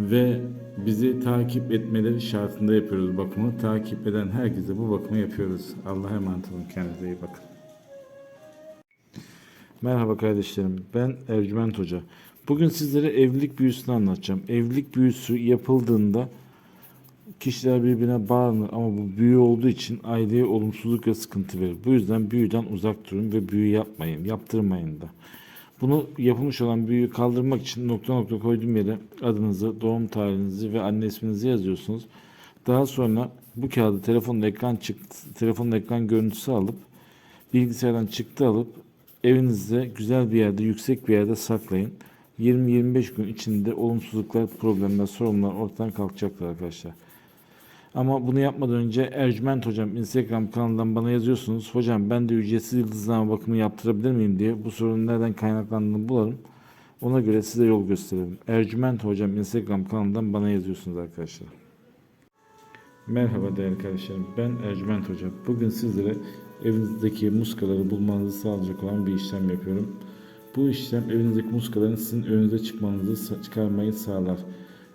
Ve bizi takip etmeleri şartında yapıyoruz bakımı. Takip eden herkese bu bakımı yapıyoruz. Allah'a emanet olun. Kendinize iyi bakın. Merhaba kardeşlerim. Ben Ercüment Hoca. Bugün sizlere evlilik büyüsünü anlatacağım. Evlilik büyüsü yapıldığında kişiler birbirine bağlanır ama bu büyü olduğu için aileye olumsuzluk ve sıkıntı verir. Bu yüzden büyüden uzak durun ve büyü yapmayın, yaptırmayın da. Bunu yapılmış olan büyüyü kaldırmak için nokta nokta koyduğum yere adınızı, doğum tarihinizi ve anne isminizi yazıyorsunuz. Daha sonra bu kağıdı telefonun ekran çıktı, telefonun ekran görüntüsü alıp bilgisayardan çıktı alıp evinizde güzel bir yerde, yüksek bir yerde saklayın. 20-25 gün içinde olumsuzluklar, problemler, sorunlar ortadan kalkacaktır arkadaşlar. Ama bunu yapmadan önce Ercüment Hocam Instagram kanalından bana yazıyorsunuz. Hocam ben de ücretsiz yıldızlama bakımı yaptırabilir miyim diye bu sorunun nereden kaynaklandığını bulalım. Ona göre size yol gösterelim. Ercüment Hocam Instagram kanalından bana yazıyorsunuz arkadaşlar. Merhaba değerli kardeşlerim. Ben Ercüment Hoca. Bugün sizlere evinizdeki muskaları bulmanızı sağlayacak olan bir işlem yapıyorum. Bu işlem evinizdeki muskaların sizin önünüze çıkmanızı çıkarmayı sağlar.